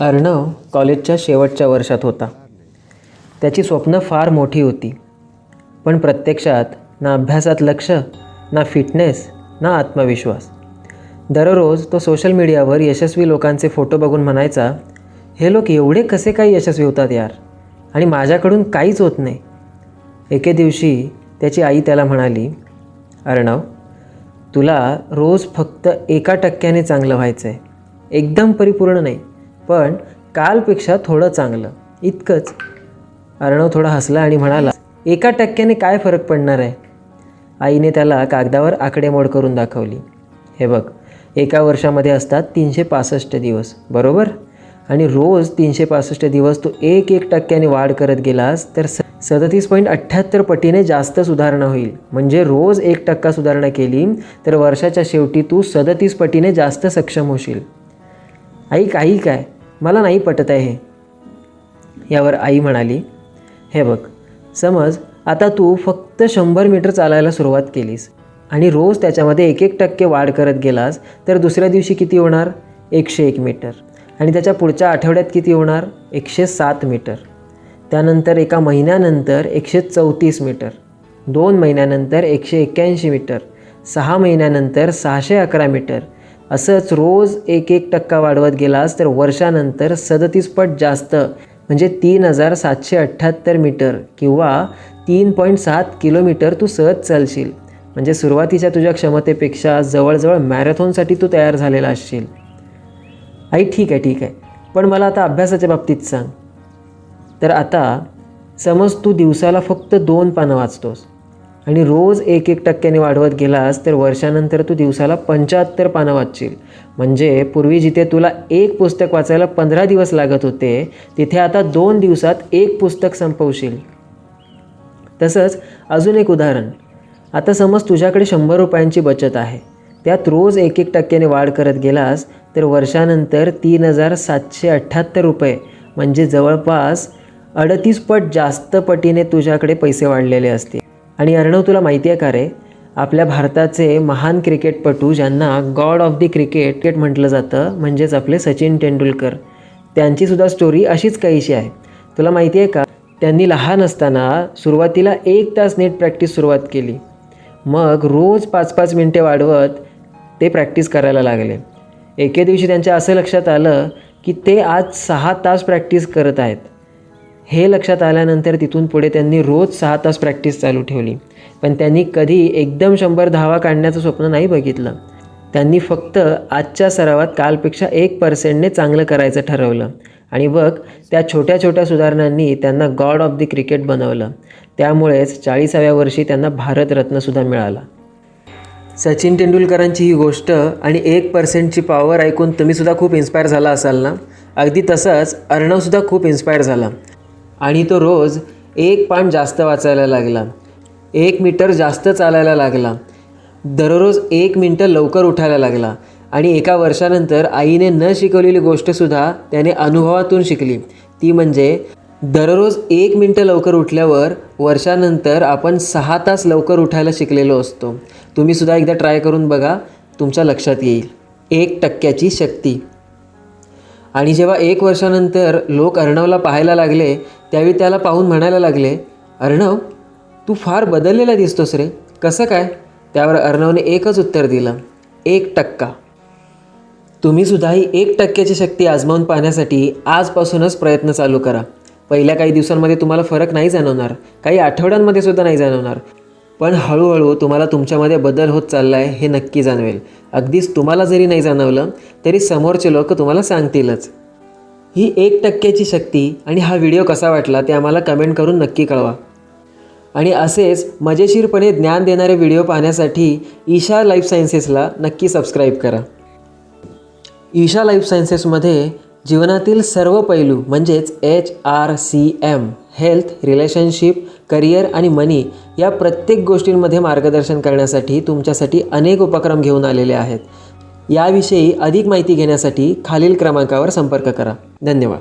अर्णव कॉलेजच्या शेवटच्या वर्षात होता. त्याची स्वप्न फार मोठी होती. पण प्रत्यक्षात ना अभ्यासात लक्ष ना फिटनेस ना आत्मविश्वास. दररोज तो सोशल मीडियावर यशस्वी लोकांचे फोटो बघून म्हणायचा हे लोक एवढे कसे काही यशस्वी होतात यार? आणि माझ्याकडून काहीच होत नाही. एके दिवशी त्याची आई त्याला म्हणाली अर्णव तुला रोज फक्त एका टक्क्याने चांगलं व्हायचं आहे एकदम परिपूर्ण नाही. पण कालपेक्षा थोडं चांगलं. इतकंच. अर्णव थोडा हसला आणि म्हणाला एका टक्क्याने काय फरक पडणार आहे? आईने त्याला कागदावर आकडेमोड करून दाखवली. हे बघ एका वर्षामध्ये असतात तीनशे पासष्ट दिवस बरोबर? आणि रोज तीनशे पासष्ट दिवस तू एक एक टक्क्याने वाढ करत गेलास तर स सदतीस पॉईंट अठ्ठ्याहत्तर पटीने जास्त सुधारणा होईल. म्हणजे रोज एक टक्का सुधारणा केली तर वर्षाच्या शेवटी तू सदतीस पटीने जास्त सक्षम होशील. आई काही काय? मला नाही पटत आहे यावर आई म्हणाली हे बघ समज आता तू फक्त शंभर मीटर चालायला सुरुवात केलीस आणि रोज त्याच्यामध्ये एक एक टक्के वाढ करत गेलास तर दुसऱ्या दिवशी किती होणार? एकशे एक मीटर. आणि त्याच्या पुढच्या आठवड्यात किती होणार? एकशे सात मीटर. त्यानंतर एका महिन्यानंतर एकशे चौतीस मीटर. दोन महिन्यानंतर एकशे एक्क्याऐंशी मीटर. सहा महिन्यानंतर सहाशे अकरा मीटर. असंच रोज एक एक टक्का वाढवत गेलास तर वर्षानंतर सदतीस पट जास्त म्हणजे तीन हजार सातशे अठ्ठ्याहत्तर मीटर किंवा तीन पॉईंट सात किलोमीटर तू सहज चालशील. म्हणजे सुरुवातीच्या तुझ्या क्षमतेपेक्षा जवळजवळ मॅरेथॉनसाठी तू तयार झालेला असशील. आई ठीक आहे ठीक आहे. पण मला आता अभ्यासाच्या बाबतीत सांग. तर आता समज तू दिवसाला फक्त दोन पानं वाचतोस. आणि रोज एक एक टक्क्याने वाढवत गेलास तर वर्षानंतर तू दिवसाला पंच्याहत्तर पानं वाचशील. म्हणजे पूर्वी जिथे तुला एक पुस्तक वाचायला पंधरा दिवस लागत होते तिथे आता दोन दिवसात एक पुस्तक संपवशील. तसंच अजून एक उदाहरण. आता समज तुझ्याकडे शंभर रुपयांची बचत आहे. त्यात रोज एक एक टक्क्याने वाढ करत गेलास तर वर्षानंतर तीन हजार सातशे अठ्ठ्याहत्तर रुपये म्हणजे जवळपास अडतीस पट जास्त पटीने तुझ्याकडे पैसे वाढलेले असतील. आणि अर्णव तुला माहिती आहे का रे? आपल्या भारताचे महान क्रिकेटपटू ज्यांना God of the cricket cricket म्हटलं जातं म्हणजेच आपले सचिन तेंडुलकर त्यांचीसुद्धा स्टोरी अशीच काहीशी आहे. तुला माहिती आहे का? त्यांनी लहान असताना सुरुवातीला एक तास नेट प्रॅक्टिस सुरुवात केली. मग रोज पाच पाच मिनटे वाढवत ते प्रॅक्टिस करायला लागले. एके दिवशी त्यांच्या असं लक्षात आलं की ते आज सहा तास प्रॅक्टिस करत आहेत. हे लक्षात आल्यानंतर तिथून पुढे त्यांनी रोज सहा तास प्रॅक्टिस चालू ठेवली. पण त्यांनी कधी एकदम शंभर धावा काढण्याचं स्वप्न नाही बघितलं. त्यांनी फक्त आजच्या सरावात कालपेक्षा एक पर्सेंटने चांगलं करायचं ठरवलं. आणि बघ त्या छोट्या छोट्या सुधारणांनी त्यांना गॉड ऑफ द क्रिकेट बनवलं. त्यामुळेच चाळीसाव्या वर्षी त्यांना भारतरत्नसुद्धा मिळाला. सचिन तेंडुलकरांची ही गोष्ट आणि एक पर्सेंटची पॉवर ऐकून तुम्हीसुद्धा खूप इन्स्पायर झाला असाल ना? अगदी तसंच अर्णवसुद्धा खूप इन्स्पायर झाला. आणि तो रोज एक पान जास्त वाचायला लागला. एक मीटर जास्त चालायला लागला. दररोज एक मिनटं लवकर उठायला लागला. आणि एका वर्षानंतर आईने न शिकवलेली गोष्टसुद्धा त्याने अनुभवातून शिकली. ती म्हणजे दररोज एक मिनटं लवकर उठल्यावर वर्षानंतर आपण सहा तास लवकर उठायला शिकलेलो असतो. तुम्हीसुद्धा एकदा ट्राय करून बघा. तुमच्या लक्षात येईल. एक टक्क्याची शक्ती. आणि जेव्हा एक वर्षानंतर लोक अर्णवला पाहायला लागले त्यावेळी त्याला पाहून म्हणायला लागले अर्णव तू फार बदललेला दिसतोस रे. कसं काय? त्यावर अर्णवने एकच उत्तर दिलं एक टक्का. तुम्हीसुद्धा ही एक टक्क्याची शक्ती आजमावून पाहण्यासाठी आजपासूनच प्रयत्न चालू करा. पहिल्या काही दिवसांमध्ये तुम्हाला फरक नाही जाणवणार काही आठवड्यांमध्ये सुद्धा नाही जाणवणार. पण हळूहळू तुम्हाला तुमच्यामध्ये बदल होत चालला आहे हे नक्की जाणवेल. अगदीच तुम्हाला जरी नाही जाणवलं तरी समोरचे लोक तुम्हाला सांगतीलच. ही एक टक्क्याची शक्ती आणि हा व्हिडिओ कसा वाटला ते आम्हाला कमेंट करून नक्की कळवा. आणि असेच मजेशीरपणे ज्ञान देणारे व्हिडिओ पाहण्यासाठी ईशा लाईफ सायन्सेसला नक्की सबस्क्राईब करा. ईशा लाईफ सायन्सेसमध्ये जीवनातील सर्व पैलू म्हणजेच H R C M health relationship career आणि मनी या प्रत्येक गोष्टींमध्ये मार्गदर्शन करण्यासाठी तुमच्यासाठी अनेक उपक्रम घेऊन आलेले आहेत. याविषयी अधिक माहिती घेण्यासाठी खालील क्रमांकावर संपर्क करा. धन्यवाद.